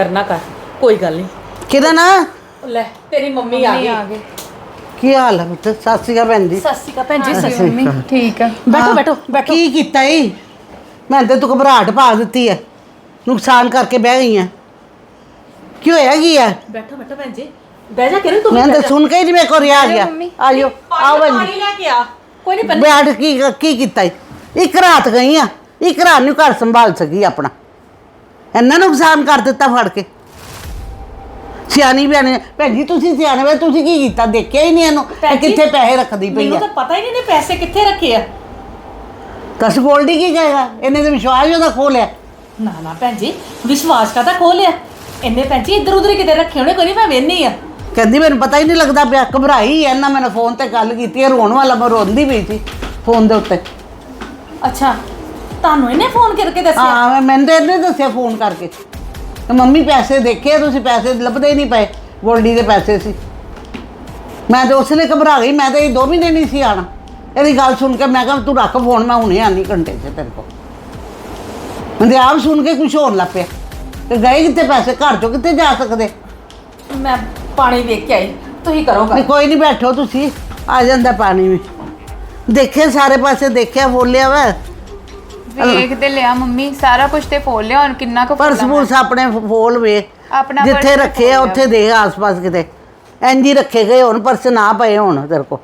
ਕਰਨਾ ਕਰ। ਕੋਈ ਗੱਲ ਨਹੀਂ। ਕਿਹਦਾ ਨਾ? ਲੈ ਤੇਰੀ ਮੰਮੀ ਆ ਗਈ। ਕੀ ਹਾਲ ਹੈ ਪੁੱਤ? ਸਤਿ ਸ਼੍ਰੀ ਅਕਾਲ ਭੈਣ ਜੀ। ਸਤਿ ਸ਼੍ਰੀ ਅਕਾਲ ਭੈਣ ਜੀ ਸਤਿ ਮੰਮੀ ਠੀਕ ਆ। ਬੈਠੋ ਹਾਂ, ਬੈਠੋ ਬੈਠੋ ਕੀ ਕੀਤਾ ਈ? ਮੈਂ ਤੇ ਤੂੰ ਘਬਰਾਹਟ ਪਾ ਦਿੱਤੀ ਹੈ ਨੁਕਸਾਨ ਕਰਕੇ ਬਹਿ ਗਈ ਹੈ ਕੀ ਹੋਇਆ ਕੀ ਹੈ ਬੈਠੋ ਬੈਠੋ ਭੈਣ ਜੀ। ਬਹਿ ਜਾ ਕਿਰਨ ਤੂੰ ਮੈਂ ਤਾਂ ਸੁਣ ਕੇ ਹੀ ਨਹੀਂ ਮੇਰੇ ਕੋਲ ਰਿਹਾ ਗਿਆ। ਮੰਮੀ। ਆਇਓ ਆਓ ਭੈਣ ਜੀ। ਪਾਣੀ ਲੈ ਕੇ ਆ। ਕੋਈ ਨਹੀਂ ਭੈਣ ਬੈਠ ਕੀ ਕੀ ਕੀਤਾ ਈ? ਇੱਕ ਰਾਤ ਗਈ ਆ। ਇੱਕ ਰਾਤ ਨੂੰ ਘਰ ਸੰਭਾਲ ਸਕੀ ਆਪਣਾ। ਇੰਨਾ ਨੁਕਸਾਨ ਕਰ ਦਿੱਤਾ ਫੜ ਕੇ। ਸਿਆਣੀ ਬਿਆਣੀ ਭੈਣ ਜੀ ਤੁਸੀਂ ਸਿਆਣੇ ਵੇ ਤੁਸੀਂ ਕੀ ਕੀਤਾ? ਦੇਖਿਆ ਹੀ ਨਹੀਂ ਇਹਨੂੰ ਇਹ ਭੈਣ ਜੀ, ਕਿੱਥੇ ਪੈਸੇ ਰੱਖਦੀ ਪਈ ਮੈਨੂੰ ਆ। ਤਾਂ ਪਤਾ ਹੀ ਨਹੀਂ ਨੇ ਪੈਸੇ ਕਿੱਥੇ ਰੱਖੇ ਆ। ਦਸ ਗੋਲਡੀ ਕੀ ਕਹੇਗਾ? ਇਹਨੇ ਤਾਂ ਵਿਸ਼ਵਾਸ ਹੀ ਉਹਦਾ ਖੋ ਲਿਆ। ਨਾ ਨਾ ਭੈਣ ਜੀ ਵਿਸ਼ਵਾਸ ਕਾ ਤਾਂ ਖੋ ਲਿਆ? ਇੰਨੇ ਭੈਣ ਜੀ ਇੱਧਰ ਉੱਧਰ ਹੀ ਕਿਤੇ ਰੱਖੇ ਹੋਣੇ ਕੋਈ ਨਹੀਂ ਮੈਂ ਵੇਹਨੀ ਆ। ਕਹਿੰਦੀ ਮੈਨੂੰ ਪਤਾ ਹੀ ਨਹੀਂ ਲੱਗਦਾ ਪਿਆ ਘਬਰਾਈ ਐ ਨਾ ਮੈਨੂੰ ਫੋਨ ਤੇ ਗੱਲ ਕੀਤੀ ਹੈ ਰੋਣ ਵਾਲਾ ਮੈਂ ਰੋਂਦੀ ਪਈ ਸੀ ਫੋਨ ਦੇ ਉੱਤੇ। ਅੱਛਾ ਤੁਹਾਨੂੰ ਇਹਨੇ ਫੋਨ ਕਰਕੇ ਦੱਸਿਆ? ਹਾਂ ਮੈਂ ਮੈਨੂੰ ਤਾਂ ਇਹਨੇ ਦੱਸਿਆ ਫੋਨ ਕਰਕੇ। ਤੇ ਮੰਮੀ ਪੈਸੇ ਦੇਖੇ ਆ, ਤੁਸੀਂ ਪੈਸੇ ਲੱਭਦੇ ਹੀ ਨਹੀਂ ਪਏ। ਗੋਲਡੀ ਦੇ ਪੈਸੇ ਸੀ। ਮੈਂ ਤਾਂ ਉਸ ਲਈ ਘਬਰਾ ਗਈ ਮੈਂ ਤਾਂ ਇਹ ਦੋ ਮਹੀਨੇ ਨਹੀਂ ਸੀ ਆਣਾ ਇਹਦੀ ਗੱਲ ਸੁਣ ਕੇ ਮੈਂ ਕਿਹਾ ਤੂੰ ਰੱਖ ਫੋਨ ਮੈਂ ਹੁਣੇ ਆਨੀ ਘੰਟੇ 'ਚ ਤੇਰੇ ਕੋਲ। ਮੈਂ ਤੇ ਆਪ ਸੁਣ ਕੇ ਕੁਝ ਹੋਣ ਲੱਗ ਪਿਆ। ਤੇ ਗਏ ਕਿੱਥੇ ਪੈਸੇ? ਘਰ ਚੋਂ ਕਿੱਥੇ ਜਾ ਸਕਦੇ? ਮੈਂ ਪਾਣੀ ਵੇਖ ਕੇ ਆਈ। ਤੁਸੀਂ ਕਰੋ ਨਹੀਂ ਕੋਈ ਨਹੀਂ ਬੈਠੋ ਤੁਸੀਂ ਆ ਜਾਂਦਾ ਪਾਣੀ ਵੀ। ਦੇਖੇ ਸਾਰੇ ਪਾਸੇ ਦੇਖਿਆ ਬੋਲਿਆ ਵਾ। ਵੇਖ ਤੇ ਲਿਆ ਮੰਮੀ ਸਾਰਾ ਕੁਝ ਤੇ ਫੋਲ ਲਿਆ ਹੁਣ ਕਿੰਨਾ ਕੁ ਪਰਸ ਫੋਲਾਂ ਪੂਸ ਆਪਣੇ ਫੋਲ ਵੇ ਆਪਣਾ ਜਿੱਥੇ ਰੱਖੇ ਆ ਉੱਥੇ ਦੇ ਆਸ-ਪਾਸ ਕਿਤੇ। ਹੀ ਰੱਖੇ ਗਏ ਹੁਣ ਪਰਸ ਨਾ ਪਏ ਹੁਣ ਤੇਰੇ ਕੋ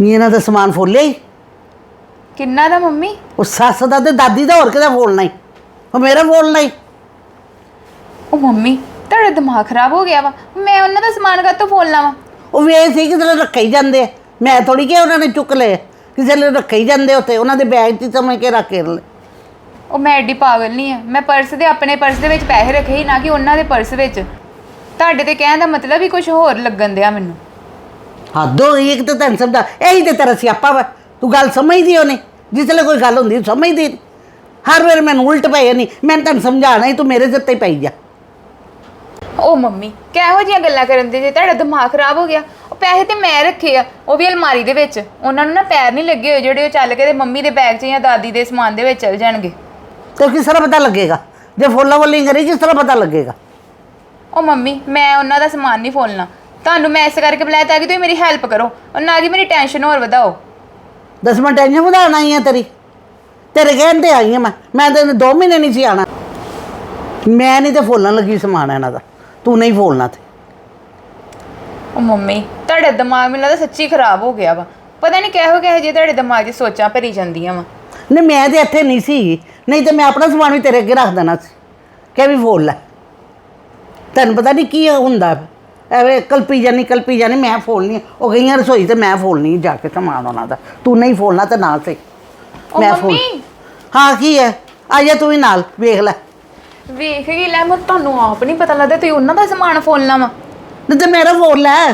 ਨੀ ਇਹਨਾਂ ਦਾ ਸਮਾਨ ਫੋਲਿਆ ਹੀ? ਕਿੰਨਾ ਦਾ ਮੰਮੀ? ਉਹ ਸੱਸ ਦਾ ਤੇ ਦਾਦੀ ਦਾ ਹੋਰ ਕਿਹਦਾ ਫੋਲਣਾ ਹੀ? ਉਹ ਮੇਰਾ ਫੋਲਣਾ ਹੀ? ਉਹ ਮੰਮੀ ਤੁਹਾਡਾ ਦਿਮਾਗ ਖਰਾਬ ਹੋ ਗਿਆ ਵਾ। ਮੈਂ ਉਹਨਾਂ ਦਾ ਸਮਾਨ ਕਾਹਤੋਂ ਫੋਲਣਾ ਵਾ? ਉਹ ਵੇ ਸੀ ਨੇ ਰੱਖੇ ਹੀ ਜਾਂਦੇ ਆ। ਮੈਂ ਥੋੜੀ ਕਿ ਉਹਨਾਂ ਨੇ ਚੁੱਕ ਲਏ। ਕਿਸੇ ਨੇ ਰੱਖੇ ਹੀ ਜਾਂਦੇ ਉੱਥੇ ਉਹਨਾਂ ਦੇ ਬੈਗ 'ਚ ਹੀ ਸਮਝ ਕੇ ਰੱਖ ਕੇ ਲੈ ਉਹ ਮੈਂ ਐਡੀ ਪਾਗਲ ਨਹੀਂ ਆ। ਮੈਂ ਪਰਸ ਦੇ ਆਪਣੇ ਪਰਸ ਦੇ ਵਿੱਚ ਪੈਸੇ ਰੱਖੇ ਹੀ ਨਾ ਕਿ ਉਹਨਾਂ ਦੇ ਪਰਸ ਵਿੱਚ। ਤੁਹਾਡੇ ਤੇ ਕਹਿਣ ਦਾ ਮਤਲਬ ਹੀ ਕੁਝ ਹੋਰ ਲੱਗਣ ਦਿਆ ਮੈਨੂੰ। ਹੱਦ ਹੋ ਗਈ ਇੱਕ ਤਾਂ ਤੈਨੂੰ ਸਮਝਾ ਇਹੀ ਤੇ ਤੇਰਾ ਸਿਆਪਾ ਵਾ। ਤੂੰ ਗੱਲ ਸਮਝਦੀ ਹੋ ਨਹੀਂ ਜਿਸਲੇ ਕੋਈ ਗੱਲ ਹੁੰਦੀ ਸਮਝਦੀ ਨੀ। ਹਰ ਵੇਰ ਮੈਨੂੰ ਉਲਟ ਪਏ ਨਹੀਂ ਮੈਂ ਤੈਨੂੰ ਸਮਝਾਣਾ ਹੀ ਤੂੰ ਮੇਰੇ ਸਿਰ ਤੇ ਹੀ ਪਈ ਜਾ। ਉਹ ਮੰਮੀ ਕਿਹੋ ਜਿਹੀਆਂ ਗੱਲਾਂ ਕਰਨ ਦੇ ਜੇ? ਤੁਹਾਡਾ ਦਿਮਾਗ ਖਰਾਬ ਹੋ ਗਿਆ। ਪੈਸੇ ਤੇ ਮੈਂ ਰੱਖੇ ਆ ਉਹ ਵੀ ਅਲਮਾਰੀ ਦੇ ਵਿੱਚ। ਉਹਨਾਂ ਨੂੰ ਨਾ ਪੈਰ ਨਹੀਂ ਲੱਗੇ ਹੋਏ ਜਿਹੜੇ ਉਹ ਚੱਲ ਕੇ ਤੇ ਮੰਮੀ ਦੇ ਬੈਗ 'ਚ ਜਾਂ ਦਾਦੀ ਦੇ ਸਮਾਨ ਦੇ ਵਿੱਚ ਚਲ ਜਾਣਗੇ। ਤੇ ਕਿਸ ਤਰ੍ਹਾਂ ਪਤਾ ਲੱਗੇਗਾ? ਜੇ ਫੋਲਾ ਫੋਲੀ ਕਰੀ ਕਿਸ ਤਰ੍ਹਾਂ ਪਤਾ ਲੱਗੇਗਾ? ਉਹ ਮੰਮੀ ਮੈਂ ਉਹਨਾਂ ਦਾ ਸਮਾਨ ਨਹੀਂ ਫੋਲਣਾ। ਤੁਹਾਨੂੰ ਮੈਂ ਇਸ ਕਰਕੇ ਬੁਲਾਇਆ ਤਾਂ ਕਿ ਤੁਸੀਂ ਮੇਰੀ ਹੈਲਪ ਕਰੋ। ਔਰ ਨਾ ਕਿ ਮੇਰੀ ਟੈਨਸ਼ਨ ਹੋਰ ਵਧਾਓ। ਦਸ ਮਿੰਟ ਟੈਨਸ਼ਨ ਵਧਾਉਣ ਆਈ ਆ ਤੇਰੀ। ਤੇਰੇ ਕਹਿਣ ਤੇ ਆਈ ਆ ਮੈਂ। ਮੈਂ ਤਾਂ ਦੋ ਮਹੀਨੇ ਨਹੀਂ ਸੀ ਆਣਾ ਮੈਂ ਨਹੀਂ ਤੇ ਫੋਲਣ ਲੱਗੀ ਸਮਾਨ ਇਹਨਾਂ ਦਾ। ਤੂੰ ਨਹੀਂ ਫੋਲਣਾ ਤੇ। ਉਹ ਮੰਮੀ ਤੁਹਾਡਾ ਦਿਮਾਗ ਮੈਨੂੰ ਲੱਗਦਾ ਸੱਚੀ ਖਰਾਬ ਹੋ ਗਿਆ ਵਾ। ਪਤਾ ਨਹੀਂ ਕਿਹੋ ਕਿਹੋ ਜਿਹੇ ਤੁਹਾਡੇ ਦਿਮਾਗ 'ਚ ਸੋਚਾਂ ਭਰੀ ਜਾਂਦੀਆਂ ਵਾ। ਨਹੀਂ ਮੈਂ ਤੇ ਇੱਥੇ ਨਹੀਂ ਸੀ। ਨਹੀਂ ਤੇ ਮੈਂ ਆਪਣਾ ਸਮਾਨ ਵੀ ਤੇਰੇ ਅੱਗੇ ਰੱਖ ਦੇਣਾ ਸੀ। ਕਿ ਵੀ ਫੋਲ ਲੈ। ਤੈਨੂੰ ਪਤਾ ਨਹੀਂ ਕੀ ਹੁੰਦਾ। ਐਵੇਂ ਕਲਪੀ ਜਾਨੀ ਕਲਪੀ ਜਾਨੀ ਮੈਂ ਫੋਲਣੀ ਆ। ਉਹ ਗਈਆਂ ਰਸੋਈ ਤੇ ਮੈਂ ਫੋਲਣੀ ਜਾ ਕੇ ਸਮਾਨ ਉਹਨਾਂ ਦਾ। ਤੂੰ ਨਹੀਂ ਫੋਲਣਾ ਤੇ ਨਾਲ ਸੇ ਉਹ ਮੰਮੀ। ਹਾਂ ਕੀ ਹੈ ਆ ਜਾ ਤੂੰ ਵੀ ਨਾਲ ਵੇਖ ਲੈ। ਵੇਖ ਗਈ ਲੈ ਮੈਂ ਤੁਹਾਨੂੰ ਆਪ ਨਹੀਂ ਪਤਾ ਲੱਗਦਾ ਤੁਸੀਂ ਉਹਨਾਂ ਦਾ ਸਮਾਨ ਫੋਲਣਾ ਵਾ ਨਹੀਂ ਤੇ ਮੇਰਾ ਫੋਲ ਲੈ।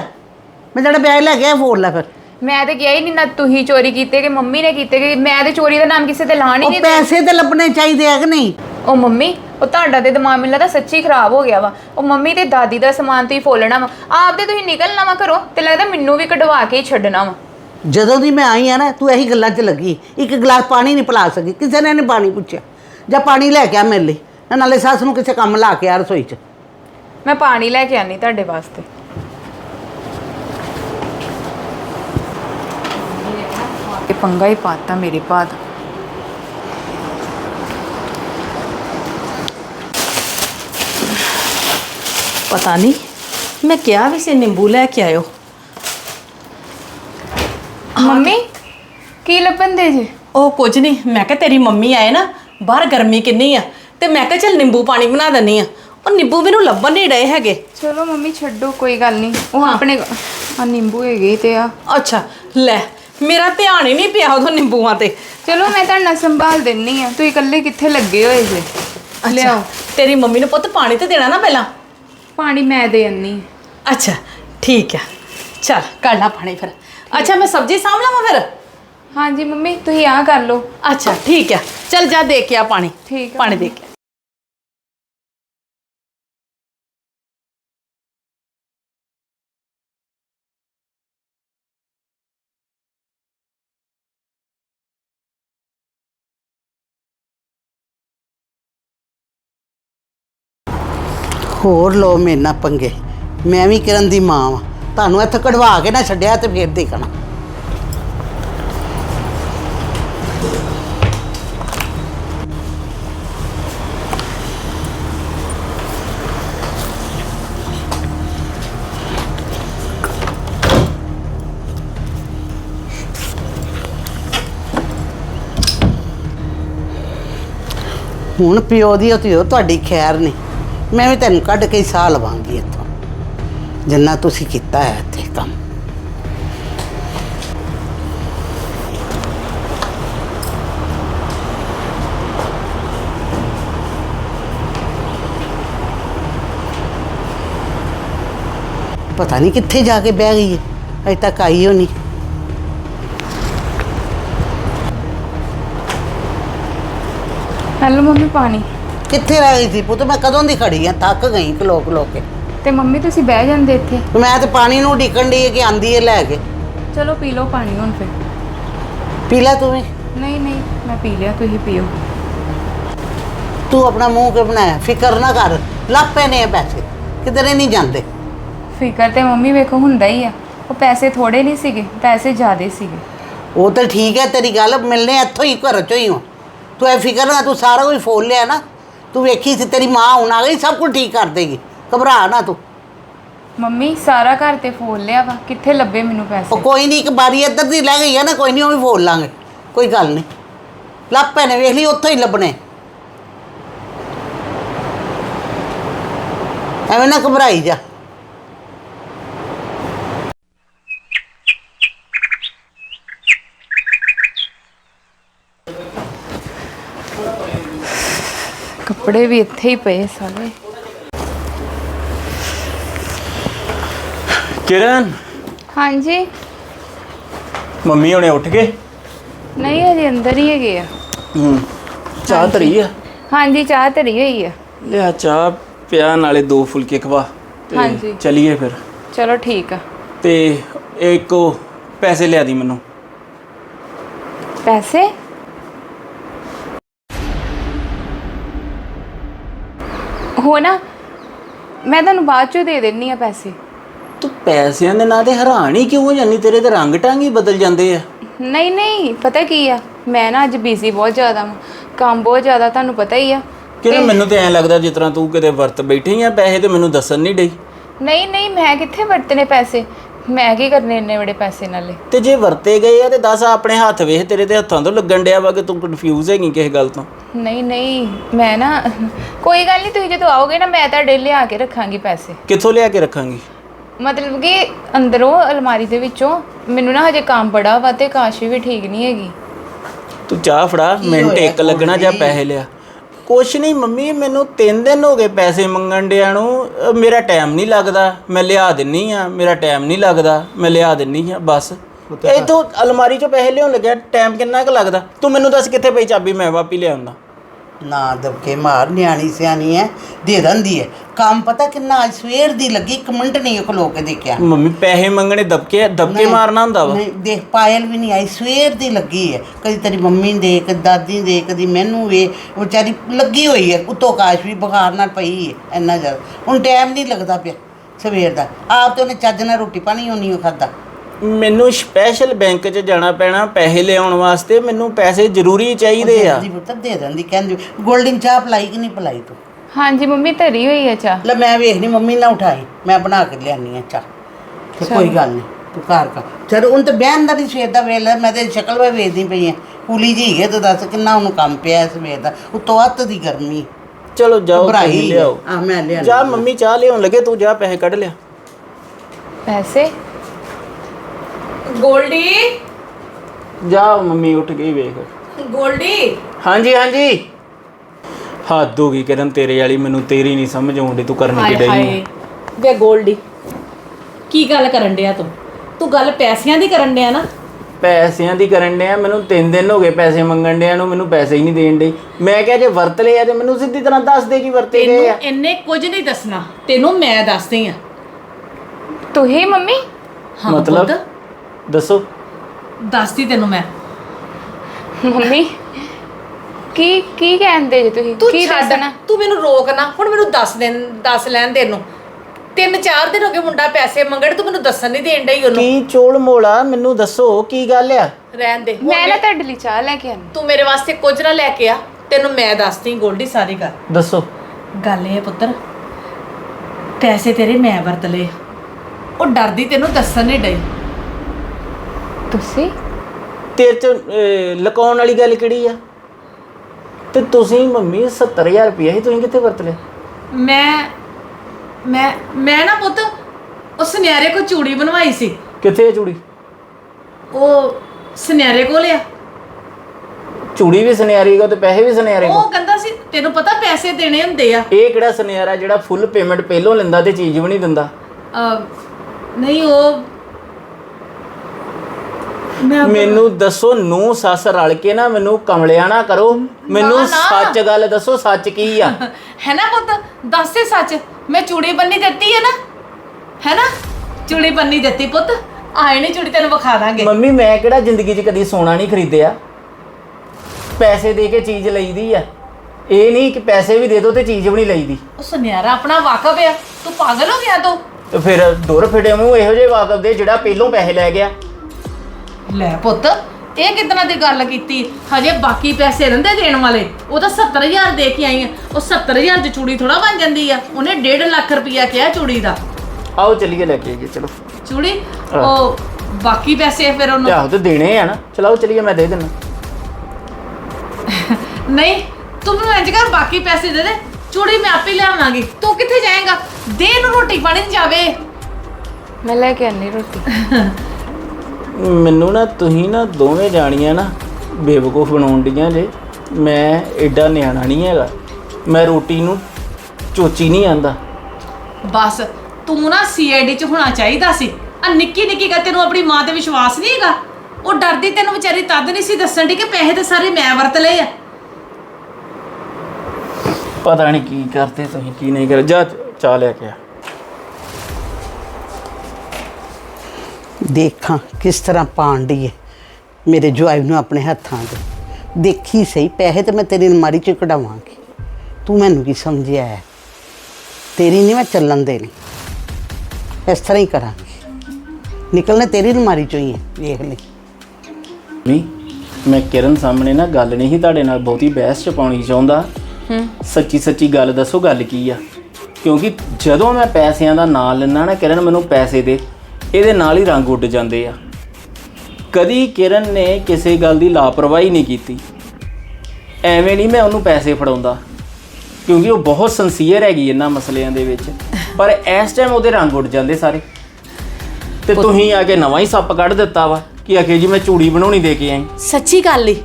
ਮੈਂ ਜਿਹੜਾ ਬੈਗ ਲੈ ਕੇ ਆਇਆ ਫੋਲ ਲੈ ਫਿਰ। ਮੈਂ ਤੇ ਕਿਹਾ ਹੀ ਨਹੀਂ ਨਾ ਤੁਸੀਂ ਚੋਰੀ ਕੀਤੇ ਕਿ ਮੰਮੀ ਨੇ ਕੀਤੇ ਕਿ ਮੈਂ ਤੇ ਚੋਰੀ ਦਾ ਨਾਮ ਕਿਸੇ ਤੇ ਲਾਣ ਹੀ ਉਹ ਨਹੀਂ ਪੈਸੇ ਤੇ ਲੱਭਣੇ ਚਾਹੀਦੇ ਆ ਕਿ ਨਹੀਂ? ਉਹ ਮੰਮੀ ਉਹ ਤੁਹਾਡਾ ਤੇ ਦਿਮਾਗ ਮੈਨੂੰ ਲੱਗਦਾ ਸੱਚੀ ਖਰਾਬ ਹੋ ਗਿਆ ਵਾ। ਉਹ ਮੰਮੀ ਤੇ ਦਾਦੀ ਦਾ ਸਮਾਨ ਤੁਸੀਂ ਫੋਲਣਾ ਵਾ। ਆਪ ਤੇ ਤੁਸੀਂ ਨਿਕਲਣਾ ਵਾ ਘਰੋਂ ਤੇ ਲੱਗਦਾ ਮੈਨੂੰ ਵੀ ਕਢਵਾ ਕੇ ਹੀ ਛੱਡਣਾ ਵਾ। ਜਦੋਂ ਦੀ ਮੈਂ ਆਈ ਆ ਨਾ ਤੂੰ ਇਹੀ ਗੱਲਾਂ 'ਚ ਲੱਗੀ। ਇੱਕ ਗਲਾਸ ਪਾਣੀ ਨਹੀਂ ਪਿਲਾ ਸਕੀ। ਕਿਸੇ ਨੇ ਨਹੀਂ ਪਾਣੀ ਪੁੱਛਿਆ। ਜਾਂ ਪਾਣੀ ਲੈ ਕੇ ਆ ਮੇਰੇ ਲਈ। ਨਾਲੇ ਸੱਸ ਨੂੰ ਕਿਸੇ ਕੰਮ ਲਾ ਕੇ ਆ ਰਸੋਈ 'ਚ। ਮੈਂ ਪਾਣੀ ਲੈ ਕੇ ਆਨੀ ਤੁਹਾਡੇ ਵਾਸਤੇ। ਇਹ ਪੰਗਾ ਹੀ ਪਾਤਾ ਮੇਰੇ ਬਾਦ ਪਤਾ ਨਹੀਂ ਮੈਂ ਕਿਹਾ ਵੀ ਸੀ ਨਿੰਬੂ ਲੈ ਕੇ ਆਇਓ। ਮੰਮੀ ਕੀ ਲੱਭਣ ਦੇ ਜੀ? ਉਹ ਕੁਝ ਨਹੀਂ ਮੈਂ ਕਿਹਾ ਤੇਰੀ ਮੰਮੀ ਆਏ ਨਾ ਬਾਹਰ ਗਰਮੀ ਕਿੰਨੀ ਆ ਤੇ ਮੈਂ ਕਿਹਾ ਚੱਲ ਨਿੰਬੂ ਪਾਣੀ ਬਣਾ ਦਿੰਨੀ ਆ। ਉਹ ਨਿੰਬੂ ਮੈਨੂੰ ਲੱਭਣ ਨਹੀਂ ਡਏ ਹੈਗੇ। ਚਲੋ ਮੰਮੀ ਛੱਡੋ ਕੋਈ ਗੱਲ ਨਹੀਂ। ਉਹ ਆਪਣੇ ਆ ਨਿੰਬੂ ਹੈਗੇ ਤੇ ਆ। ਅੱਛਾ ਲੈ ਮੇਰਾ ਧਿਆਨ ਹੀ ਨਹੀਂ ਪਿਆ ਉਦੋਂ ਨਿੰਬੂਆਂ ਤੇ। ਚਲੋ ਮੈਂ ਤੁਹਾਡੇ ਨਾਲ ਸੰਭਾਲ ਦਿੰਨੀ ਆ। ਤੁਸੀਂ ਇਕੱਲੇ ਕਿੱਥੇ ਲੱਗੇ ਹੋਏ ਜੇ? ਲਿਆਓ। ਤੇਰੀ ਮੰਮੀ ਨੂੰ ਪੁੱਤ ਪਾਣੀ ਤੇ ਦੇਣਾ ਨਾ ਪਹਿਲਾਂ? ਪਾਣੀ ਮੈਂ ਦੇ ਆਨੀ ਅੱਛਾ ਠੀਕ ਹੈ ਚਲ ਕੱਢ ਲਾ ਪਾਣੀ ਫਿਰ। ਅੱਛਾ ਮੈਂ ਸਬਜ਼ੀ ਸਾਂਭ ਲਵਾਂ ਫਿਰ? ਹਾਂਜੀ ਮੰਮੀ ਤੁਸੀਂ ਆ ਕਰ ਲਓ। ਅੱਛਾ ਠੀਕ ਹੈ ਚਲ ਜਾ ਦੇ ਕੇ ਆ ਪਾਣੀ। ਠੀਕ ਆ ਪਾਣੀ ਦੇ ਕੇ ਆ। ਹੋਰ ਲੋ ਮੇਰੇ ਨਾਲ ਪੰਗੇ। ਮੈਂ ਵੀ ਕਿਰਨ ਦੀ ਮਾਂ ਵਾਂ। ਤੁਹਾਨੂੰ ਇੱਥੇ ਕਢਵਾ ਕੇ ਨਾ ਛੱਡਿਆ ਤੇ ਫੇਰ ਦੇਖਣਾ। ਹੁਣ ਪਿਓ ਦੀ ਉਹ ਧੀਓ ਤੁਹਾਡੀ ਖੈਰ ਨਹੀਂ। ਮੈਂ ਵੀ ਤੈਨੂੰ ਕੱਢ ਕੇ ਹੀ ਸਾਹ ਲਵਾਂਗੀ ਇੱਥੋਂ ਜਿੰਨਾ ਤੁਸੀਂ ਕੀਤਾ ਹੈ ਇੱਥੇ ਕੰਮ ਪਤਾ ਨਹੀਂ ਕਿੱਥੇ ਜਾ ਕੇ ਬਹਿ ਗਈ ਹੈ ਅਜੇ ਤੱਕ ਆਈ ਹੋ ਨਹੀਂ ਹੈਲੋ ਮੰਮੀ ਪਾਣੀ ਕਿੱਥੇ ਰਹਿ ਗਈ ਸੀ ਪੁੱਤ? ਮੈਂ ਕਦੋਂ ਦੀ ਖੜੀ ਆ? ਥੱਕ ਗਈ ਖਲੋ ਖਲੋ ਕੇ। ਤੇ ਮੰਮੀ ਤੁਸੀਂ ਬਹਿ ਜਾਂਦੇ ਇੱਥੇ? ਮੈਂ ਤੇ ਪਾਣੀ ਨੂੰ ਡਿੱਕਣ ਦੀ ਕਿ ਆਂਦੀ ਹੈ ਲੈ ਕੇ। ਚਲੋ ਪੀ ਲਓ ਪਾਣੀ ਹੁਣ ਫਿਰ। ਪੀ ਲੈ ਤੂੰ ਵੀ? ਨਹੀਂ ਨਹੀਂ ਮੈਂ ਪੀ ਲਿਆ ਤੁਸੀਂ ਪੀਓ। ਤੂੰ ਆਪਣਾ ਮੂੰਹ ਕੇ ਬਣਾਇਆ? ਫਿਕਰ ਨਾ ਕਰ। ਲਾਪੇ ਨੇ ਇਹ ਪੈਸੇ। ਕਿਧਰੇ ਨਹੀਂ ਜਾਂਦੇ। ਫਿਕਰ ਤੇ ਮੰਮੀ ਵੇਖੋ ਹੁੰਦਾ ਹੀ ਆ। ਉਹ ਪੈਸੇ ਥੋੜੇ ਨਹੀਂ ਸੀਗੇ ਪੈਸੇ ਜ਼ਿਆਦੇ ਸੀਗੇ। ਉਹ ਤਾਂ ਠੀਕ ਹੈ ਤੇਰੀ ਗੱਲ ਮਿਲਨੇ ਇੱਥੋਂ ਹੀ ਘਰ ਚੋਂ ਹੀ ਹੋ। ਤੂੰ ਇਹ ਫਿਕਰ ਨਾ ਤੂੰ ਸਾਰਾ ਕੁਝ ਫੋਲ ਲਿਆ ਨਾ। ਤੂੰ ਵੇਖੀ ਸੀ ਤੇਰੀ ਮਾਂ ਹੁਣ ਆ ਗਈ ਸਭ ਕੁਝ ਠੀਕ ਕਰ ਦੇਗੀ। ਘਬਰਾ ਨਾ ਤੂੰ। ਮੰਮੀ ਸਾਰਾ ਘਰ ਤੇ ਫੋਲ ਲਿਆ ਵਾ ਕਿੱਥੇ ਲੱਭੇ ਮੈਨੂੰ ਉਹ ਪੈਸੇ ਕੋਈ ਨਹੀਂ ਇੱਕ ਬਾਰੀ ਇੱਧਰ ਦੀ ਲੈ ਗਈ ਹੈ ਨਾ ਕੋਈ ਨਹੀਂ ਉਹ ਵੀ ਫੋਲ ਲਾਂਗੇ। ਕੋਈ ਗੱਲ ਨਹੀਂ। ਲਾਪੇ ਨੇ ਵੇਖ ਲਈ ਉੱਥੋਂ ਹੀ ਲੱਭਣੇ। ਐਵੇਂ ਨਾ ਘਬਰਾਈ ਜਾ। ਕੱਪੜੇ ਵੀ ਇੱਥੇ ਹੀ ਪਏ ਸਾਰੇ। ਕਿਰਨ? ਹਾਂਜੀ। ਮੰਮੀ ਹੁਣੇ ਉੱਠ ਗਏ? ਨਹੀਂ ਅਜੇ ਅੰਦਰ ਹੀ ਹੈਗੇ ਆ। ਹੂੰ। ਚਾਹ ਧਰੀ ਆ? ਹਾਂਜੀ ਚਾਹ ਧਰੀ ਹੋਈ ਆ। ਲਿਆ ਚਾਹ ਪਿਆ ਨਾਲੇ ਦੋ ਫੁਲਕੇ ਖਵਾ। ਤੇ ਹਾਂਜੀ। ਚਲੀਏ ਫਿਰ। ਚਲੋ ਠੀਕ ਆ। ਤੇ ਇੱਕ ਉਹ ਪੈਸੇ ਲਿਆ ਦੀ ਮੈਨੂੰ। ਪੈਸੇ? ਹੋ ਨਾ ਮੈਂ ਤੁਹਾਨੂੰ ਬਾਅਦ ਚੋਂ ਦੇ ਦੇਣੀ ਆ ਪੈਸੇ। ਤੂੰ ਪੈਸਿਆਂ ਦੇ ਨਾਂ ਤੇ ਹੈਰਾਨ ਹੀ ਕਿਉਂ ਹੋ ਜਾਂਦੀ ਤੇਰੇ ਤੇ ਰੰਗ ਟਾਂਗ ਹੀ ਬਦਲ ਜਾਂਦੇ ਆ। ਨਹੀਂ ਨਹੀਂ ਪਤਾ ਕੀ ਆ ਮੈਂ ਨਾ ਅੱਜ ਬਿਜ਼ੀ ਬਹੁਤ ਜ਼ਿਆਦਾ ਵਾਂ ਕੰਮ ਬਹੁਤ ਜ਼ਿਆਦਾ ਤੁਹਾਨੂੰ ਪਤਾ ਹੀ ਆ। ਕਿਰਨ ਮੈਨੂੰ ਤੇ ਐਂ ਲੱਗਦਾ ਜਿਸ ਤਰ੍ਹਾਂ ਤੂੰ ਕਿਤੇ ਵਰਤ ਬੈਠੀ ਆ ਪੈਸੇ ਤੇ ਮੈਨੂੰ ਦੱਸਣ ਨਹੀਂ ਡਈ? ਨਹੀਂ ਨਹੀਂ ਮੈਂ ਕਿੱਥੇ ਵਰਤਨੇ ਪੈਸੇ? ਮੈਂ ਕੀ ਕਰਨੇ ਇੰਨੇ ਬੜੇ ਪੈਸੇ ਨਾਲੇ ਤੇ ਜੇ ਵਰਤੇ ਗਏ ਆ ਤੇ ਦੱਸ ਆਪਣੇ ਹੱਥ ਵੇਖ ਤੇਰੇ ਤੇ ਹੱਥਾਂ ਤੋਂ ਲੱਗਣ ਡਿਆ ਵਾ ਕਿ ਤੂੰ ਕਨਫਿਊਜ਼ ਹੈਗੀ ਕਿਸੇ ਗੱਲ ਤੋਂ। ਨਹੀਂ ਨਹੀਂ ਮੈਂ ਨਾ ਕੋਈ ਗੱਲ ਨਹੀਂ ਤੁਸੀਂ ਜਦੋਂ ਆਓਗੇ ਨਾ ਮੈਂ ਤੁਹਾਡੇ ਲਿਆ ਕੇ ਰੱਖਾਂਗੀ ਪੈਸੇ। ਕਿੱਥੋਂ ਲਿਆ ਕੇ ਰੱਖਾਂਗੀ? ਮਤਲਬ ਕਿ ਅੰਦਰੋਂ ਅਲਮਾਰੀ ਦੇ ਵਿੱਚੋਂ ਮੈਨੂੰ ਨਾ ਹਜੇ ਕੰਮ ਬੜਾ ਵਾ ਤੇ ਕਾਸ਼ੀ ਵੀ ਠੀਕ ਨਹੀਂ ਹੈਗੀ। ਤੂੰ ਚਾਹ ਫੜਾ ਮਿੰਟ ਇੱਕ ਲੱਗਣਾ ਜਾਂ ਪੈਸੇ ਲਿਆ। ਕੁਛ ਨਹੀਂ ਮੰਮੀ ਮੈਨੂੰ 3 ਦਿਨ ਹੋ ਗਏ ਪੈਸੇ ਮੰਗਣ ਡਿਆਂ ਨੂੰ। ਮੇਰਾ ਟਾਈਮ ਨਹੀਂ ਲੱਗਦਾ। ਮੈਂ ਲਿਆ ਦਿੰਨੀ ਆ। ਮੇਰਾ ਟਾਈਮ ਨਹੀਂ ਲੱਗਦਾ। ਮੈਂ ਲਿਆ ਦਿੰਨੀ ਆ ਬਸ। ਇਥੋਂ ਅਲਮਾਰੀ ਚੋਂ ਪੈਸੇ ਲਿਆਉਣ ਲੱਗਿਆ। ਟਾਈਮ ਕਿੰਨਾ ਕੁ ਲੱਗਦਾ? ਤੂੰ ਮੈਨੂੰ ਦੱਸ ਕਿੱਥੇ ਪਈ ਚਾਬੀ? ਮੈਂ ਵਾਪੀ ਲਿਆਉਂਦਾ। ਨਾ ਦਬਕੇ ਮਾਰ ਨਿਆਣੀ ਸਿਆਣੀ ਹੈ ਦੇ ਦਿੰਦੀ ਹੈ ਕੰਮ ਪਤਾ ਕਿੰਨਾ ਅੱਜ ਸਵੇਰ ਦੀ ਲੱਗੀ ਇੱਕ ਮਿੰਟ ਨਹੀਂ ਖਲੋ ਕੇ ਦੇਖਿਆ। ਮੰਮੀ ਪੈਸੇ ਮੰਗਣੇ ਦਬਕੇ ਦਬਕੇ ਮਾਰਨਾ ਹੁੰਦਾ ਵਾ। ਨਹੀਂ ਦੇਖ ਪਾਇਲ ਵੀ ਨਹੀਂ ਆਈ ਸਵੇਰ ਦੀ ਲੱਗੀ ਹੈ ਕਦੀ ਤੇਰੀ ਮੰਮੀ ਦੇ ਕਦੀ ਦਾਦੀ ਦੇ ਕਦੀ ਮੈਨੂੰ ਵੇ ਵਿਚਾਰੀ ਲੱਗੀ ਹੋਈ ਹੈ ਉਤੋਂ ਕਾਸ਼ ਵੀ ਬੁਖਾਰ ਨਾਲ ਪਈ ਹੈ ਇੰਨਾ ਜ਼ਿਆਦਾ। ਹੁਣ ਟਾਈਮ ਨਹੀਂ ਲੱਗਦਾ ਪਿਆ ਸਵੇਰ ਦਾ। ਆਪ ਤੇ ਉਹਨੇ ਚੱਜ ਨਾਲ ਰੋਟੀ ਪਾਣੀ ਹੋਣੀ ਉਹ ਖਾਦਾ ਮੈਨੂੰ ਸਪੈਸ਼ਲ ਬੈਂਕ 'ਚ ਜਾਣਾ ਪੈਣਾ ਪੈਸੇ ਲਿਆਉਣ ਵਾਸਤੇ ਮੈਨੂੰ ਪੈਸੇ ਜ਼ਰੂਰੀ ਚਾਹੀਦੇ ਆ। ਦੀ ਪੁੱਤਰ ਦੇ ਦਿੰਦੀ ਕਹਿੰਦੀ ਗੋਲਡਨ ਚਾਹ ਪਲਾਈ ਕਿ ਨਹੀਂ ਪਲਾਈ ਤੂੰ? ਹਾਂਜੀ ਮੰਮੀ ਧਰੀ ਹੋਈ ਆ ਚਾਹ। ਲੈ ਮੈਂ ਵੇਖਣੀ ਮੰਮੀ ਨਾ ਉਠਾਈ। ਮੈਂ ਬਣਾ ਕੇ ਲਿਆਨੀ ਆ ਚਾਹ। ਤੇ ਕੋਈ ਗੱਲ ਨਹੀਂ ਤੂੰ ਘਰ ਕਰ। ਚਲ ਉਹਨ ਤੇ ਬਹਿਣ ਦਾ ਨਹੀਂ ਸਵੇਰ ਦਾ ਵੇਲਾ ਮੈਂ ਤੇ ਸ਼ਕਲ ਵੇ ਵੇਖਦੀ ਪਈ ਆ। ਕੁਲੀ ਜੀ ਹੈ ਤੇ ਦੱਸ ਕਿੰਨਾ ਉਹਨੂੰ ਕੰਮ ਪਿਆ ਇਸ ਸਵੇਰ ਦਾ। ਉਤੋਂ ਅੱਤ ਦੀ ਗਰਮੀ। ਚਲੋ ਜਾਓ ਭਰਾਈ ਲਿਆਓ। ਆ ਮੈਂ ਲਿਆ ਜਾ ਮੰਮੀ ਚਾਹ ਲਿਆਉਣ ਲੱਗੇ ਤੂੰ ਜਾ ਪੈਸੇ ਕੱਢ ਲਿਆ। ਪੈਸੇ? ਗੋਲਡੀ? ਜਾ ਮੰਮੀ ਉੱਠ ਗਈ ਵੇਖ। ਗੋਲਡੀ? ਹਾਂਜੀ ਹਾਂਜੀ। ਹੱਦ ਹੋ ਗਈ ਕਿਰਨ ਤੇਰੇ ਵਾਲੀ ਮੈਨੂੰ ਤੇਰੀ ਨਹੀਂ ਸਮਝ ਆਉਂਦੀ ਤੂੰ ਕਰਨ ਕੀ ਡਈ ਹਾਏ। ਵੇ ਗੋਲਡੀ ਕੀ ਗੱਲ ਕਰਨ ਡਿਆ ਤੂੰ? ਤੂੰ ਗੱਲ ਪੈਸਿਆਂ ਦੀ ਕਰਨ ਡਿਆ ਨਾ? ਪੈਸਿਆਂ ਦੀ ਕਰਨ ਡਿਆ ਮੈਨੂੰ 3 ਦਿਨ ਹੋ ਗਏ ਪੈਸੇ ਮੰਗਣ ਡਿਆ ਨੂੰ ਮੈਨੂੰ ਪੈਸੇ ਹੀ ਨਹੀਂ ਦੇਣ ਡਈ। ਮੈਂ ਕਿਹਾ ਜੇ ਵਰਤ ਲਿਆ ਤੇ ਮੈਨੂੰ ਸਿੱਧੀ ਤਰ੍ਹਾਂ ਦੱਸ ਦੇ ਕਿ ਵਰਤੇ ਤੈਨੂੰ ਗਏ ਆ। ਇੰਨੇ ਕੁਝ ਨਹੀਂ ਦੱਸਣਾ ਤੈਨੂੰ ਮੈਂ ਦੱਸਦੀ ਆ। ਤੁਸੀਂ ਮੰਮੀ? ਹਾਂ ਮਤਲਬ? ਪੁੱਤ, ਦੱਸੋ। ਦੱਸਦੀ ਤੈਨੂੰ ਮੈਂ। ਮੰਮੀ ਕੀ ਕੀ ਕਹਿੰਦੇ ਜੀ ਤੁਸੀਂ? ਤੂੰ ਕੀ ਛੱਡ। ਦੱਸਣਾ? ਤੂੰ ਮੈਨੂੰ ਰੋਕ ਨਾ। ਹੁਣ ਮੈਨੂੰ ਦੱਸ ਦੇਣ ਦੱਸ ਲੈਣ ਦੇ ਨੂੰ। ਤਿੰਨ ਚਾਰ ਦਿਨ ਹੋ ਗਏ ਮੁੰਡਾ ਪੈਸੇ ਮੰਗਣ ਤੂੰ ਮੈਨੂੰ ਦੱਸਣ ਨਹੀਂ ਦੇਣ ਡਈ ਉਹਨੂੰ। ਕੀ ਚੋਲ ਮੋਲਾ? ਮੈਨੂੰ ਦੱਸੋ ਕੀ ਗੱਲ ਆ? ਰਹਿਣ ਦੇ। ਮੈਂ ਨਾ ਤੁਹਾਡੇ ਲਈ ਚਾਹ ਲੈ ਕੇ ਆਨੀ ਤੂੰ ਮੇਰੇ ਵਾਸਤੇ ਕੁਝ ਨਾ ਲੈ ਕੇ ਆ। ਤੈਨੂੰ ਮੈਂ ਦੱਸਦੀ ਗੋਲਡੀ ਸਾਰੀ ਗੱਲ। ਦੱਸੋ। ਗੱਲ ਇਹ ਹੈ ਪੁੱਤਰ ਪੈਸੇ ਤੇਰੇ ਮੈਂ ਵਰਤ ਲਏ। ਉਹ ਡਰਦੀ ਤੈਨੂੰ ਦੱਸਣ ਨਹੀਂ ਡਈ। ਤੁਸੀਂ? ਤੇਰੇ ਚ ਅਹ, ਲੁਕਾਉਣ ਵਾਲੀ ਗੱਲ ਕਿਹੜੀ ਆ? ਤੇ ਤੁਸੀਂ ਮੰਮੀ 70000 ਰੁਪਏ ਹੀ ਤੁਸੀਂ ਕਿੱਥੇ ਵਰਤ ਲਿਆ? ਮੈਂ ਮੈਂ ਮੈਂ ਨਾ ਪੁੱਤ ਉਹ ਸੁਨਿਆਰੇ ਕੋ ਚੂੜੀ ਬਣਵਾਈ ਸੀ। ਕਿੱਥੇ ਆ ਚੂੜੀ? ਉਹ ਸੁਨਿਆਰੇ ਕੋਲ ਆ। ਚੂੜੀ ਵੀ ਸੁਨਿਆਰੀ ਕੋ ਤੇ ਪੈਸੇ ਵੀ ਸੁਨਿਆਰੇ ਕੋ ਉਹ ਕਹਿੰਦਾ ਸੀ ਤੈਨੂੰ ਪਤਾ ਪੈਸੇ ਦੇਣੇ ਹੁੰਦੇ ਆ। ਇਹ ਕਿਹੜਾ ਸੁਨਿਆਰਾ ਜਿਹੜਾ ਫੁੱਲ ਪੇਮੈਂਟ ਪਹਿਲੋਂ ਲੈਂਦਾ ਤੇ ਚੀਜ਼ ਵੀ ਨਹੀਂ ਦਿੰਦਾ? ਅਹ, ਨਹੀਂ ਉਹ ਮੈਨੂੰ ਦੱਸੋ ਨੂੰ ਸੱਸ ਰਲ ਕੇ ਨਾ ਮੈਨੂੰ ਕਮਲਿਆ ਨਾ ਕਰੋ। ਮੈਨੂੰ ਨਾ। ਸੱਚ ਗੱਲ ਦੱਸੋ ਸੱਚ ਕੀ ਆ? ਹੈ ਨਾ ਪੁੱਤ? ਦੱਸ ਸੱਚ। ਮੈਂ ਚੂੜੀ ਬੰਨੀ ਦਿੱਤੀ ਹੈ ਨਾ? ਹੈ ਨਾ? ਚੂੜੀ ਬੰਨੀ ਦਿੱਤੀ ਪੁੱਤ। ਆਏ ਨਹੀਂ ਚੂੜੀ ਤੈਨੂੰ ਵਿਖਾ ਦਾਂਗੇ। ਮੰਮੀ ਮੈਂ ਕਿਹੜਾ ਜ਼ਿੰਦਗੀ 'ਚ ਕਦੀ ਸੋਨਾ ਨਹੀਂ ਖਰੀਦਿਆ? ਪੈਸੇ ਦੇ ਕੇ ਚੀਜ਼ ਲਈਦੀ ਆ। ਇਹ ਨਹੀਂ ਕਿ ਪੈਸੇ ਵੀ ਦੇ ਦੋ ਤੇ ਚੀਜ਼ ਵੀ ਨਹੀਂ ਲਈਦੀ। ਉਹ ਸੁਨਿਆਰਾ ਆਪਣਾ ਵਾਕਫ ਆ। ਤੂੰ ਪਾਗਲ ਹੋ ਗਿਆ ਤੂੰ। ਤੇ ਫਿਰ ਦੁਰ ਫਿੜੇ ਮੂੰਹ ਇਹੋ ਜਿਹੇ ਵਾਕਫ ਦੇ ਜਿਹੜਾ ਪਹਿਲੋਂ ਪੈਸੇ ਲੈ ਗਿਆ। ਲੈ ਪੁੱਤ ਇਹ ਕਿਤਨਾ ਦੀ ਗੱਲ ਕੀਤੀ? ਹਜੇ ਬਾਕੀ ਪੈਸੇ ਰਹਿੰਦੇ ਦੇਣ ਵਾਲੇ। ਉਹ ਤਾਂ 70000 ਦੇ ਕੇ ਆਈ ਆ। ਉਹ 70000 ਦੀ ਚੂੜੀ ਥੋੜਾ ਬਣ ਜਾਂਦੀ ਆ। ਉਹਨੇ 1.5 ਲੱਖ ਰੁਪਇਆ ਕਿਹਾ ਚੂੜੀ ਦਾ। ਆਓ ਚੱਲੀਏ ਲੈ ਕੇ ਆਈਏ ਚਲੋ। ਚੂੜੀ? ਉਹ ਬਾਕੀ ਪੈਸੇ ਫਿਰ ਉਹਨੂੰ ਆਹੋ ਤੇ ਦੇਣੇ ਆ ਨਾ। ਚਲਾਓ ਚੱਲੀਏ ਮੈਂ ਦੇ ਦਿੰਦਾ ਨਹੀਂ ਤੂੰ ਮੈਨੂੰ ਇੰਜ ਕਰ ਬਾਕੀ ਪੈਸੇ ਦੇ ਦੇ। ਚੂੜੀ ਮੈਂ ਆਪੇ ਲਿਆਵਾਂਗੀ ਤੂੰ ਕਿੱਥੇ ਜਾਏਗਾ? ਦੇ ਨੂੰ ਰੋਟੀ ਪਾਣੀ ਨੂੰ ਜਾਵੇ। ਮੈਂ ਲੈ ਕੇ ਆਨੀ ਰੋਟੀ। ਮੈਨੂੰ ਨਾ ਤੁਸੀਂ ਨਾ ਦੋਵੇਂ ਜਾਣੀਆਂ ਨਾ ਬੇਵਕੂਫ ਬਣਾਉਣ ਡੀਆਂ ਜੇ। ਮੈਂ ਐਡਾ ਨਿਆਣਾ ਨਹੀਂ ਹੈਗਾ। ਮੈਂ ਰੋਟੀ ਨੂੰ ਚੋਚੀ ਨਹੀਂ ਆਂਦਾ। ਬਸ ਤੂੰ ਨਾ ਸੀਆਈਡੀ ਚ ਹੋਣਾ ਚਾਹੀਦਾ ਸੀ। ਆ ਨਿੱਕੀ ਨਿੱਕੀ ਗੱਲ ਤੈਨੂੰ ਆਪਣੀ ਮਾਂ ਤੇ ਵਿਸ਼ਵਾਸ ਨਹੀਂ ਹੈਗਾ? ਉਹ ਡਰਦੀ ਤੈਨੂੰ ਵਿਚਾਰੀ ਤਦ ਨਹੀਂ ਸੀ ਦੱਸਣ ਦੀ ਕਿ ਪੈਸੇ ਤੇ ਸਾਰੇ ਮੈਂ ਵਰਤ ਲਏ ਆ। ਪਤਾ ਨਹੀਂ ਕੀ ਕਰਦੇ ਤੁਸੀਂ ਕੀ ਨਹੀਂ ਕਰ ਜਾ ਚਾਹ ਲੈ ਕੇ ਆ। ਦੇਖਾਂ ਕਿਸ ਤਰ੍ਹਾਂ ਪਾਣ ਡਈ ਹੈ ਮੇਰੇ ਜਵਾਈ ਨੂੰ ਆਪਣੇ ਹੱਥਾਂ ਦੇ। ਦੇਖੀ ਸਹੀ ਪੈਸੇ ਤੇ ਮੈਂ ਤੇਰੀ ਅਲਮਾਰੀ ਚ ਕਢਾਵਾਂਗੀ। ਤੂੰ ਮੈਨੂੰ ਕੀ ਸਮਝਿਆ ਹੈ? ਤੇਰੀ ਨਹੀਂ ਮੈਂ ਚੱਲਣ ਦੇਣੀ। ਇਸ ਤਰ੍ਹਾਂ ਹੀ ਕਰਾਂਗੀ। ਨਿਕਲਣੇ ਤੇਰੀ ਅਲਮਾਰੀ ਚੋਂ ਹੀ ਹੈ ਵੇਖ ਲਈ ਨਹੀਂ ਮੈਂ ਕਿਰਨ ਸਾਹਮਣੇ ਨਾ ਗੱਲ ਨਹੀਂ ਸੀ ਤੁਹਾਡੇ ਨਾਲ ਬਹੁਤੀ ਬਹਿਸ ਚ ਪਾਉਣੀ ਚਾਹੁੰਦਾ। ਸੱਚੀ ਸੱਚੀ ਗੱਲ ਦੱਸੋ ਗੱਲ ਕੀ ਆ? ਕਿਉਂਕਿ ਜਦੋਂ ਮੈਂ ਪੈਸਿਆਂ ਦਾ ਨਾਂ ਲੈਣਾ ਨਾ ਕਿਰਨ ਮੈਨੂੰ ਪੈਸੇ ਦੇ। ਇਹਦੇ ਨਾਲ ਹੀ ਰੰਗ ਉੱਡ ਜਾਂਦੇ ਆ। ਕਦੀ ਕਿਰਨ ਨੇ ਕਿਸੇ ਗੱਲ ਦੀ ਲਾਪਰਵਾਹੀ ਨਹੀਂ ਕੀਤੀ। ਐਵੇਂ ਨਹੀਂ ਮੈਂ ਉਹਨੂੰ ਪੈਸੇ ਫੜਾਉਂਦਾ ਕਿਉਂਕਿ ਉਹ ਬਹੁਤ ਸਿੰਸੀਅਰ ਹੈਗੀ ਇਹਨਾਂ ਮਸਲਿਆਂ ਦੇ ਵਿੱਚ। ਪਰ ਇਸ ਟਾਈਮ ਉਹਦੇ ਰੰਗ ਉੱਡ ਜਾਂਦੇ ਸਾਰੇ। ਤੇ ਤੁਸੀਂ ਆ ਕੇ ਨਵਾਂ ਹੀ ਸੱਪ ਕੱਢ ਦਿੱਤਾ ਵਾ ਕਿ ਆਖੇ ਜੀ ਮੈਂ ਚੂੜੀ ਬਣਾਉਣੀ ਦੇ ਕੇ ਆਈ। ਸੱਚੀ ਗੱਲ ਈ।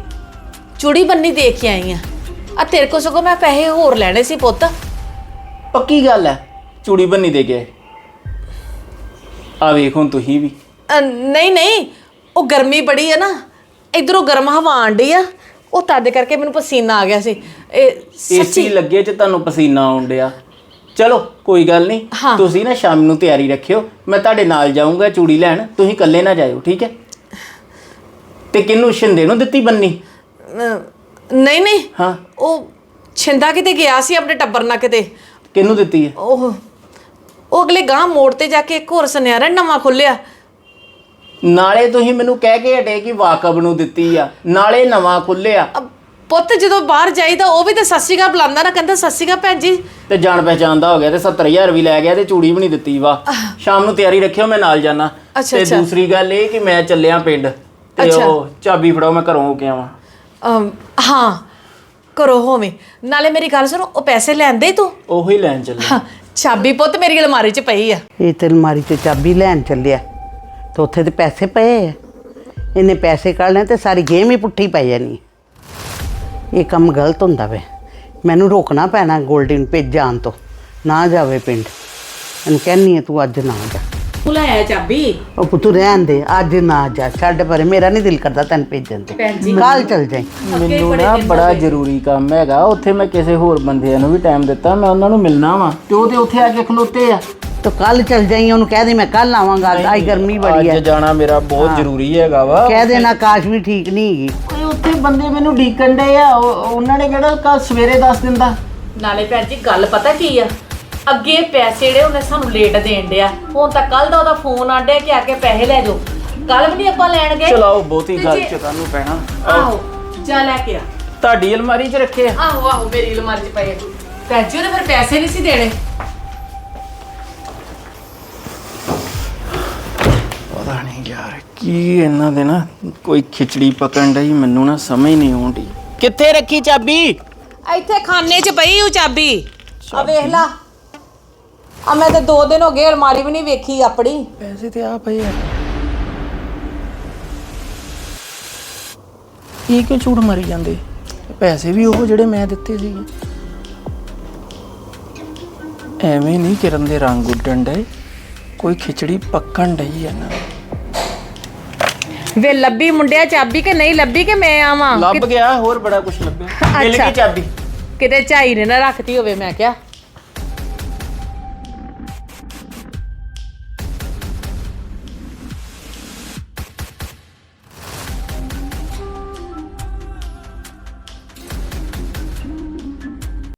ਚੂੜੀ ਬੰਨੀ ਦੇਖ ਕੇ ਆਈ ਆ। ਆ ਤੇਰੇ ਕੋ ਸਗੋਂ ਮੈਂ ਪੈਸੇ ਹੋਰ ਲੈਣੇ ਸੀ ਪੁੱਤ। ਪੱਕੀ ਗੱਲ ਹੈ ਚੂੜੀ ਬੰਨੀ ਦੇ ਕੇ ਆ ਵੇਖ ਹੁਣ ਤੁਸੀਂ ਵੀ। ਅ, ਨਹੀਂ ਨਹੀਂ ਉਹ ਗਰਮੀ ਬੜੀ ਹੈ ਨਾ ਇਧਰੋਂ ਗਰਮ ਹਵਾ ਆਂਡੀ ਆ ਉਹ ਤਦ ਕਰਕੇ ਮੈਨੂੰ ਪਸੀਨਾ ਆ ਗਿਆ ਸੀ। ਇਹ ਏਸੀ ਸੱਚੀ ਲੱਗੇ ਚ ਤੁਹਾਨੂੰ ਪਸੀਨਾ ਆਉਣ ਡਿਆ। ਚਲੋ ਕੋਈ ਗੱਲ ਨਹੀਂ ਹਾਂ। ਤੁਸੀਂ ਨਾ ਸ਼ਾਮ ਨੂੰ ਤਿਆਰੀ ਰੱਖਿਓ ਮੈਂ ਤੁਹਾਡੇ ਨਾਲ ਜਾਊਂਗਾ ਚੂੜੀ ਲੈਣ ਤੁਸੀਂ ਇਕੱਲੇ ਨਾ ਜਾਇਓ ਠੀਕ ਹੈ? ਤੇ ਕਿੰਨੂੰ ਸ਼ਿੰਦੇ ਨੂੰ ਦਿੱਤੀ ਬੰਨੀ? ਅ, ਨਹੀਂ ਨਹੀਂ ਹਾਂ। ਉਹ ਛਿੰਦਾ ਕਿਤੇ ਗਿਆ ਸੀ ਆਪਣੇ ਟੱਬਰ ਨਾਲ ਕਿਤੇ। ਕਿਹਨੂੰ ਦਿੱਤੀ ਹੈ? ਉਹ ਉਹ ਅਗਲੇ ਗਾਂ ਮੋੜ ਤੇ ਜਾ ਕੇ ਇੱਕ ਹੋਰ ਸੁਨਿਆਰਾ ਨਵਾਂ ਖੁੱਲਿਆ ਨਾਲੇ ਤੁਸੀਂ ਮੈਨੂੰ ਕਹਿ ਕੇ ਹਟੇ ਕਿ ਵਾਕਬ ਨੂੰ ਦਿੱਤੀ ਆ ਨਾਲੇ ਨਵਾਂ ਖੁੱਲਿਆ ਪੁੱਤ ਜਦੋਂ ਬਾਹਰ ਜਾਈਦਾ ਉਹ ਵੀ ਤਾਂ ਸੱਸੀ ਕਾ ਬੁਲਾਉਂਦਾ ਨਾ ਕਹਿੰਦਾ ਸੱਸੀ ਕਾ ਭੈਣ ਜੀ। ਤੇ ਜਾਣ ਪਹਿਚਾਨ ਦਾ ਹੋ ਗਿਆ ਤੇ 70000 ਵੀ ਲੈ ਗਿਆ ਤੇ ਚੂੜੀ ਵੀ ਨਹੀਂ ਦਿੱਤੀ ਵਾ। ਸ਼ਾਮ ਨੂੰ ਤਿਆਰੀ ਰੱਖਿਓ ਮੈਂ ਨਾਲ ਜਾਣਾ ਅੱਛਾ, ਤੇ ਅੱਛਾ। ਦੂਸਰੀ ਗੱਲ ਇਹ ਕਿ ਮੈਂ ਚੱਲਿਆ ਪਿੰਡ ਤੇ ਅੱਛਾ। ਉਹ ਚਾਬੀ ਫੜਾਓ ਮੈਂ ਘਰੋਂ ਹੋ ਕੇ ਆਵਾਂ। ਅਮ, ਹਾਂ ਕਰੋ ਹੋਵੇਂ। ਨਾਲੇ ਮੇਰੀ ਗੱਲ ਸੁਣੋ ਉਹ ਪੈਸੇ ਲੈਂਦੇ ਤੂੰ? ਉਹੀ ਲੈਣ ਚੱਲਿਆ ਹਾਂ, ਚਾਬੀ ਪੁੱਤ ਮੇਰੀ ਅਲਮਾਰੀ 'ਚ ਪਈ ਆ। ਇਹ ਤੇ ਅਲਮਾਰੀ 'ਚ ਚਾਬੀ ਲੈਣ ਚੱਲਿਆ। ਤੇ ਉੱਥੇ ਤੇ ਪੈਸੇ ਪਏ ਆ। ਇਹਨੇ ਪੈਸੇ ਕੱਢ ਲੈਣ ਤੇ ਸਾਰੀ ਗੇਮ ਹੀ ਪੁੱਠੀ ਪੈ ਜਾਣੀ ਇਹ ਕੰਮ ਗਲਤ ਹੁੰਦਾ ਵੇ। ਮੈਨੂੰ ਰੋਕਣਾ ਪੈਣਾ ਗੋਲਡੀ ਨੂੰ ਭੇਜਾਣ ਤੋਂ। ਨਾ ਜਾਵੇ ਪਿੰਡ। ਇਹਨੂੰ ਕਹਿੰਨੀ ਹੈ ਤੂੰ ਅੱਜ ਨਾ ਜਾ। ਤੂੰ ਲੈ ਆ ਚਾਬੀ? ਉਹ ਪੁੱਤ ਰਹਿਣ ਦੇ ਅੱਜ ਨਾ ਜਾ ਛੱਡ ਪਰੇ ਮੇਰਾ ਨਹੀਂ ਦਿਲ ਕਰਦਾ ਤੈਨੂੰ ਭੇਜਣ ਤੇ। ਭੈਣ ਜੀ। ਕੱਲ ਚੱਲ ਜਾਈ। ਮੈਨੂੰ ਨਾ ਬੜਾ ਜ਼ਰੂਰੀ ਕੰਮ ਹੈਗਾ ਉੱਥੇ ਮੈਂ ਕਿਸੇ ਹੋਰ ਬੰਦਿਆਂ ਨੂੰ ਵੀ ਟਾਈਮ ਦਿੱਤਾ ਮੈਂ ਉਹਨਾਂ ਨੂੰ ਮਿਲਣਾ ਵਾ। ਤੇ ਉਹ ਤੇ ਉੱਥੇ ਆ ਕੇ ਖਲੋਤੇ ਆ। ਤੂੰ ਕੱਲ ਚੱਲ ਜਾਈ ਉਹਨੂੰ ਕਹਿ ਦੇ ਮੈਂ ਕੱਲ ਆਵਾਂਗਾ ਆਈ ਗਰਮੀ ਬੜੀ ਅੱਜ ਹੈ ਜਾਣਾ ਮੇਰਾ ਬਹੁਤ ਜ਼ਰੂਰੀ ਹੈਗਾ ਵਾ। ਕਹਿ ਦੇਣਾ ਆਕਾਸ਼ ਵੀ ਠੀਕ ਨਹੀਂ ਹੈਗੀ। ਓਏ ਉੱਥੇ ਬੰਦੇ ਮੈਨੂੰ ਡੀਕਣ ਡਏ ਆ ਉਹ- ਉਹਨਾਂ ਨੇ ਕਿਹੜਾ ਕੱਲ ਸਵੇਰੇ ਦੱਸ ਦਿੰਦਾ? ਨਾਲੇ ਭੈਣ ਜੀ ਗੱਲ ਪਤਾ ਕੀ ਆ? ਅੱਗੇ ਪੈਸੇ ਜਿਹੜੇ ਉਹਨੇ ਸਾਨੂੰ ਲੇਟ ਦੇਣ ਡਿਆ। ਹੁਣ ਤਾਂ ਕੱਲ ਦਾ ਉਹਦਾ ਫੋਨ ਆਂਡਿਆ ਕਿ ਆ ਕੇ ਪੈਸੇ ਲੈ ਜਾਓ। ਕੱਲ ਵੀ ਨਹੀਂ ਆਪਾਂ ਲੈਣ ਗਏ ਚਲਾਓ ਬਹੁਤੀ ਤੇ ਗੱਲ ਜੇ- ਚ ਕਾਹਨੂੰ ਪੈਣਾ। ਆਹੋ ਜਾ ਲੈ ਕੇ ਆ। ਤੁਹਾਡੀ ਅਲਮਾਰੀ 'ਚ ਰੱਖੇ ਆ? ਆਹੋ ਆਹੋ ਮੇਰੀ ਅਲਮਾਰੀ 'ਚ ਪਏ ਆ। ਭੈਣ ਜੀ ਉਹਨੇ ਫਿਰ ਪੈਸੇ ਨਹੀਂ ਸੀ ਦੇਣੇ। ਪਤਾ ਨਹੀਂ ਯਾਰ ਕੀ ਇਹਨਾਂ ਦੇ ਨਾ ਕੋਈ ਖਿਚੜੀ ਪਕਣ ਡਈ ਮੈਨੂੰ ਨਾ ਸਮਝ ਨਹੀਂ ਆਉਂਦੀ ਕਿੱਥੇ ਰੱਖੀ ਚਾਬੀ? ਇੱਥੇ ਖਾਨੇ 'ਚ ਪਈ ਉਹ ਚਾਬੀ। ਆ ਵੇਖ ਲਾ। ਆ ਮੈਂ ਤਾਂ 2 ਦਿਨ ਹੋ ਗਏ ਅਲਮਾਰੀ ਵੀ ਨਹੀਂ ਵੇਖੀ ਆਪਣੀ। ਪੈਸੇ ਤੇ ਆ ਪਏ ਆ। ਇਹ ਕਿਉਂ ਝੂਠ ਮਾਰੀ ਜਾਂਦੇ? ਪੈਸੇ ਵੀ ਉਹ ਜਿਹੜੇ ਮੈਂ ਦਿੱਤੇ ਸੀਗੇ। ਐਵੇਂ ਨਹੀਂ ਕਿਰਨ ਦੇ ਰੰਗ ਉੱਡਣ ਡਏ। ਕੋਈ ਖਿਚੜੀ ਪੱਕਣ ਡਈ ਆ ਨਾ। ਵੇ ਲੱਭੀ ਮੁੰਡਿਆ ਚਾਬੀ ਕਿ ਨਹੀਂ ਲੱਭੀ ਕਿ ਮੈਂ ਆਵਾਂ? ਲੱਭ ਗਿਆ ਹੋਰ ਬੜਾ ਕੁਝ ਲੱਭਿਆ। ਮਿਲ ਅੱਛਾ। ਗਈ ਚਾਬੀ। ਕਿਤੇ ਝਾਈ ਨੇ ਨਾ ਰੱਖਤੀ ਹੋਵੇ ਮੈਂ ਕਿਹਾ।